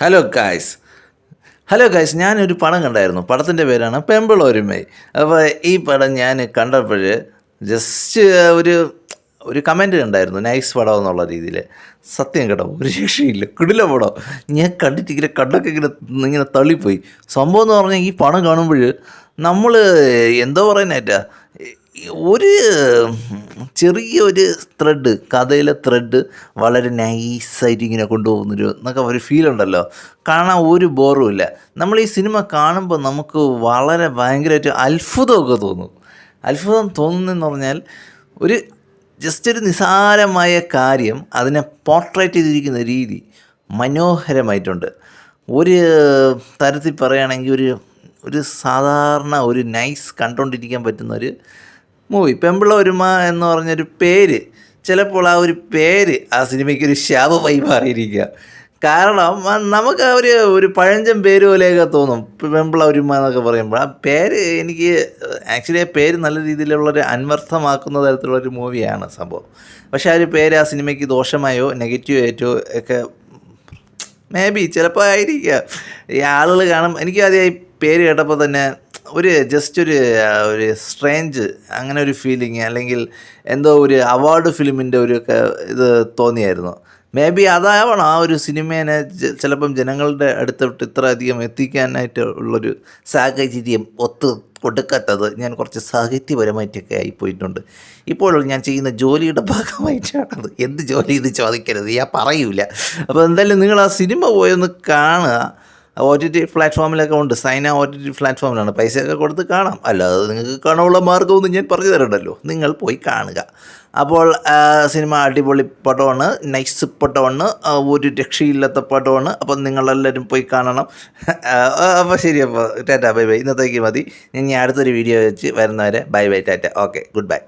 Hello guys hello guys ഞാനൊരു പടം കണ്ടായിരുന്നു. പടത്തിന്റെ പേരാണ് പെമ്പിളൊരുമൈ. അപ്പോൾ ഈ പടം ഞാൻ കണ്ടപ്പോൾ ജസ്റ്റ് ഒരു ഒരു കമന്റ് ഉണ്ടായിരുന്നു നൈസ് പടം എന്നുള്ള രീതിയിൽ സത്യം കേട്ടോ ഒരു രക്ഷയില്ല. കിടില പടം. ഞാൻ കണ്ടിട്ട് ഇങ്ങനെ കണ്ടൊക്കെ ഇങ്ങനെ ഇങ്ങനെ തള്ളിപ്പോയി. സംഭവം എന്ന് പറഞ്ഞാൽ ഈ പടം കാണുമ്പോൾ നമ്മൾ എന്തോ പറയാനായിട്ടാ ഒരു ചെറിയൊരു ത്രെഡ് കഥയിലെ ത്രെഡ് വളരെ നൈസായിട്ട് ഇങ്ങനെ കൊണ്ടുപോകുന്നൊരു എന്നൊക്കെ ഒരു ഫീൽ ഉണ്ടല്ലോ. കാണാൻ ഒരു ബോറുമില്ല നമ്മൾ ഈ സിനിമ കാണുമ്പോൾ നമുക്ക് വളരെ ഭയങ്കരമായിട്ട് അത്ഭുതമൊക്കെ തോന്നും. അത്ഭുതം തോന്നുന്നതെന്ന് പറഞ്ഞാൽ ഒരു ജസ്റ്റ് ഒരു നിസാരമായ കാര്യം അതിനെ പോർട്രേറ്റ് ചെയ്തിരിക്കുന്ന രീതി മനോഹരമായിട്ടുണ്ട്. ഒരു തരത്തിൽ പറയുകയാണെങ്കിൽ ഒരു ഒരു സാധാരണ ഒരു നൈസ് കണ്ടുകൊണ്ടിരിക്കാൻ പറ്റുന്ന ഒരു മൂവി. പെമ്പിള ഒരുമ എന്ന് പറഞ്ഞൊരു പേര്. ചിലപ്പോൾ ആ ഒരു പേര് ആ സിനിമയ്ക്ക് ഒരു ശാപമായി മാറിയിരിക്കുക. കാരണം നമുക്ക് ഒരു ഒരു പഴഞ്ചൻ പേര് പോലെയൊക്കെ തോന്നും. പെമ്പിള ഒരുമ എന്നൊക്കെ പറയുമ്പോൾ. ആ പേര് എനിക്ക് ആക്ച്വലി ആ പേര് നല്ല രീതിയിലുള്ളൊരു അന്വർത്ഥമാക്കുന്ന തരത്തിലുള്ളൊരു മൂവിയാണ് സംഭവം. പക്ഷേ ആ ഒരു പേര് ആ സിനിമയ്ക്ക് ദോഷമായോ നെഗറ്റീവ് ആയിട്ടോ ഒക്കെ മേ ബി ചിലപ്പോൾ ആയിരിക്കുക ഈ ആളുകൾ കാണും. എനിക്ക് ആദ്യം പേര് കേട്ടപ്പോൾ തന്നെ ഒരു ജസ്റ്റ് ഒരു ഒരു സ്ട്രേഞ്ച് അങ്ങനെ ഒരു ഫീലിംഗ് അല്ലെങ്കിൽ എന്തോ ഒരു അവാർഡ് ഫിലിമിന്റെ ഒരു ഇത് തോന്നിയായിരുന്നു. മേ ബി അതാവണം ആ ഒരു സിനിമേനെ ചിലപ്പം ജനങ്ങളുടെ അടുത്തോട്ട് ഇത്ര അധികം എത്തിക്കാനായിട്ട് ഉള്ളൊരു സാഹചര്യം ഒത്ത് കൊടുക്കാത്തത് ഞാൻ കുറച്ച് സാഹിത്യപരമായിട്ടൊക്കെ ആയിപ്പോയിട്ടുണ്ട്. ഇപ്പോൾ ഞാൻ ചെയ്യുന്ന ജോലിയുടെ ഭാഗമായിട്ടാണത്. എന്ത് ജോലി ഇത് ചോദിക്കരുത്. ഞാൻ പറയൂല. അപ്പോൾ എന്തായാലും നിങ്ങൾ ആ സിനിമ പോയൊന്ന് കാണുക. ഒ ടി ടി പ്ലാറ്റ്ഫോമിലൊക്കെ ഉണ്ട്. സൈന ഒ ടി ടി പ്ലാറ്റ്ഫോമിലാണ് പൈസയൊക്കെ കൊടുത്ത് കാണാം. അല്ലാതെ നിങ്ങൾക്ക് കാണാനുള്ള മാർഗമൊന്നും ഞാൻ പറഞ്ഞു തരണ്ടല്ലോ. നിങ്ങൾ പോയി കാണുക. അപ്പോൾ സിനിമ അടിപൊളി പടമാണ്. നൈസ് പടമാണ്. ഒരു രക്ഷയില്ലാത്ത പടമാണ്. അപ്പം നിങ്ങളെല്ലാവരും പോയി കാണണം. അപ്പോൾ ശരി അപ്പോൾ ടാറ്റ ബൈ ബൈ. ഇന്നത്തേക്ക് മതി. ഞാൻ അടുത്തൊരു വീഡിയോ വെച്ച് വരുന്നവരെ bye bye tata. Okay good bye.